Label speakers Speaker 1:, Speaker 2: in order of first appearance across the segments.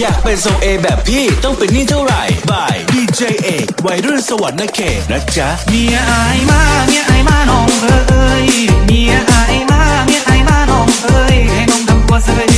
Speaker 1: อยากเป็นทรงเอแบบพี่ต้องเป็นนี่เท่าไหร่บาย D J เอกวัยรุ่นสวรรค์นเขตนะจ๊ะ
Speaker 2: เมียอายมาเมียอายมาน้องเอ้ยเมียอายมาเมียอายมาน้องเอ้ยให้น้องทำตัวเสย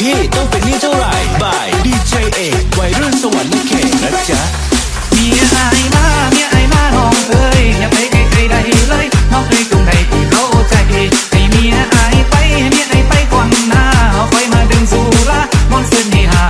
Speaker 2: พี่ต้องเป็นนี่เท่าไหร่บายดีเจเอกวัยรุ่นสวรรค์ลิเกนะจ๊ะเมียไอามาเมียไอามาน้องเอ้ยอย่าไปไกลๆได้เลยน้องเคยตรงไหนที่เขาใจให้เมียไอาไปเมียไอาไปก่อนหน้าคอยมาดึงสู่ละมอนเสน
Speaker 1: ให้หา